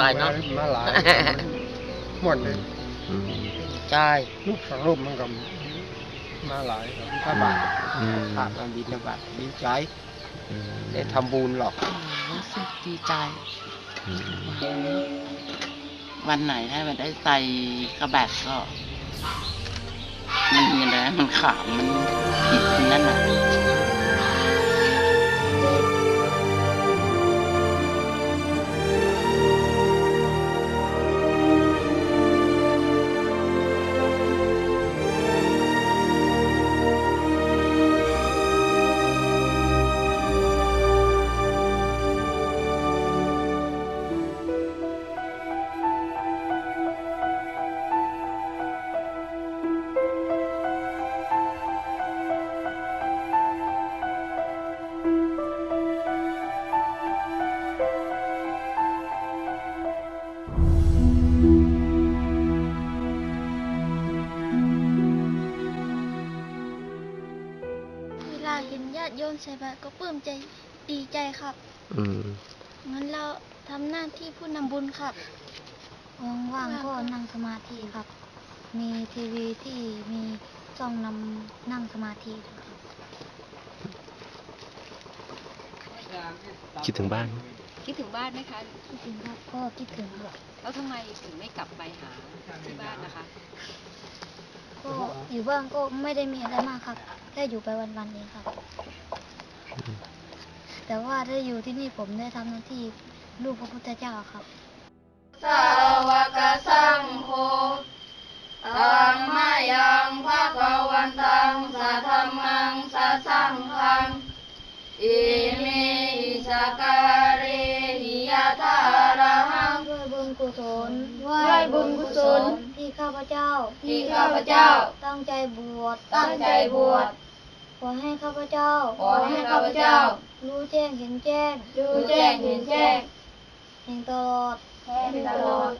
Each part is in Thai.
ตายเนาะมาหลายหมดเลยอืมใช่ลูกสองรูปมันก็มาหลายครับถ้าบาทอืมผ่านมาบินบาทดีใจอืมได้ทำบุญหรอกรู้สึกดีใจอืมวันไหนถ้ามันได้ใส่กระแบกก็ มันมีอะไรมันขาวมันผิดนั่นน่ะ ใส่บาตรก็ปลื้มใจดีใจครับ อืม งั้นเราทำหน้าที่ผู้นำบุญครับ ว่างๆก็นั่งสมาธิครับ มีทีวีที่มีช่องนำนั่งสมาธิครับคิดถึงบ้าน คิดถึงบ้านไหมคะ คิดถึงครับก็คิดถึงครับแล้วทำไมถึงไม่กลับไปหาที่บ้านนะคะ ก็อยู่บ้านก็ไม่ได้มีอะไรมากครับ แค่อยู่ไปวันๆเองครับ แต่ว่าถ้าอยู่ที่นี่ผมได้ทำหน้าที่ลูกพระพุทธเจ้าครับ สาวกสังโฆตัมมายังภะคะวันตังสัทธัมมังสัสสังฆังอิเมหิสการิหิยะทาระหังด้วยบุญกุศลด้วยบุญกุศลที่ข้าพเจ้า ที่ข้าพเจ้า ตั้งใจบวช ตั้งใจบวช ขอให้ข้าพเจ้า ขอให้ข้าพเจ้า รู้แจ้งเห็นแจ้ง รู้แจ้งเห็นแจ้งเห็นตลอดแห่งตลอด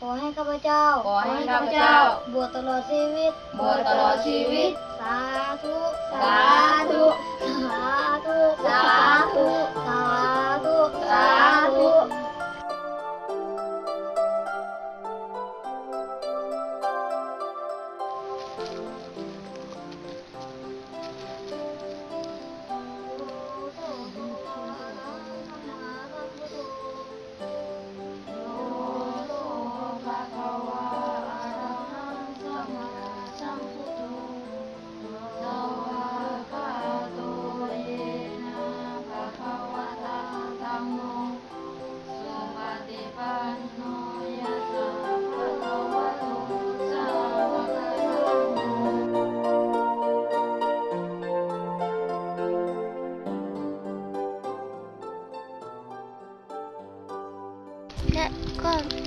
ขอให้ข้าพเจ้า ขอให้ข้าพเจ้า บวชตลอดชีวิต บวชตลอดชีวิต สาธุ สาธุ สาธุ สาธุ สาธุ สาธุ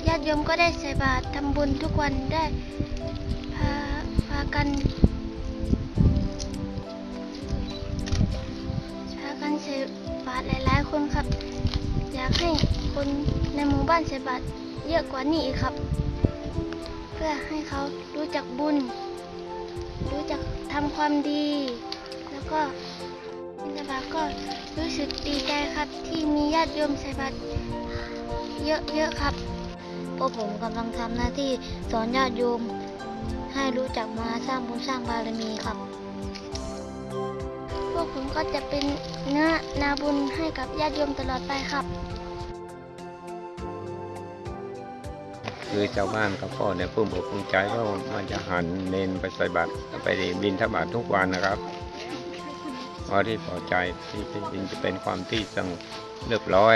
ญาติโยมก็ได้ใส่บาตรทำบุญทุกวันได้พาพากันพากันใส่บาตรหลายๆคนครับ อยากให้คนในหมู่บ้านใส่บาตรเยอะกว่านี้อีกครับ เพื่อให้เขารู้จักบุญ รู้จักทำความดี แล้วก็บิณฑบาตก็รู้สึกดีใจครับที่มีญาติโยมใส่บาตรเยอะๆครับ พวกผมกำลังทำหน้าที่สอนญาติโยม ให้รู้จักมาสร้างบุญสร้างบารมีครับ พวกผมก็จะเป็นเนื้อนาบุญให้กับญาติโยมตลอดไปครับ คือชาวบ้านกับพ่อเนี่ยปลื้มอกปลื้มใจว่ามันจะหันเนนไปใส่บาตรไปบินทบาททุกวันนะครับเพราะที่พอใจที่ที่บินจะเป็นความที่สงบเรียบร้อย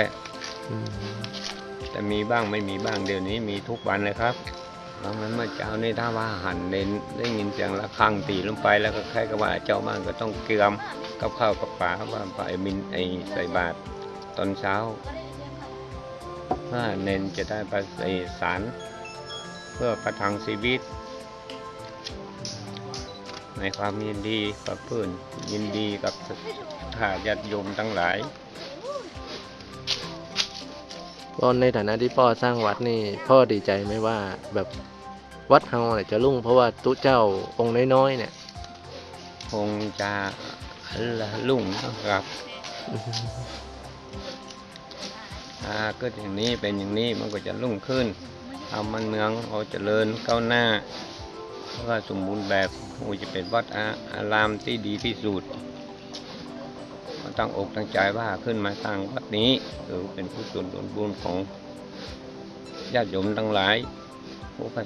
อืม แต่มีบ้างไม่มีบ้างเดี๋ยวนี้มีทุกวันเลยครับเพราะงั้นเมื่อเช้านี่ถ้าว่าหันเน้นได้ยินเสียงะระฆังตีลงไปแล้วก็ใครก็ว่าเจ้าบ้านก็ต้องเกลือมกับข้าวกับปลาว่าไปบินไอใส่บาตรตอนเช้าว่าเน้นจะได้ไปใส่สารเพื่อประทังชีวิต ในความยินดีกับเพื่อนยินดีกับข้าญาติโยมทั้งหลาย ตอนในฐานะที่พ่อสร้างวัดนี่พ่อดีใจไหมว่าแบบวัดเฮาเนี่ยจะรุ่งเพราะว่าตุเจ้าองค์น้อยๆเนี่ย คงจะลุ่มครับถ้าก็อย่างนี้เป็นอย่างนี้มันก็จะรุ่งขึ้นทำมันเมืองเอาเจริญก้าวหน้า เพราะว่าสมบูรณ์แบบมันจะเป็นวัดอารามที่ดีที่สุด ตั้งอกตั้งใจว่าขึ้นมาตั้งวัดนี้ถือเป็นผู้ส่วนบุญของญาติโยมทั้งหลายผู้พระ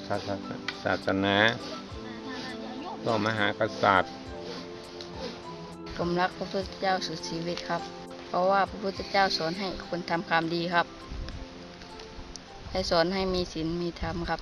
ศาสนาก็มหากษัตริย์ผมรักพระพุทธเจ้าสุดชีวิตครับ เพราะว่าพระพุทธเจ้าสอนให้คนทำความดีครับ ให้สอนให้มีศีลมีธรรมครับ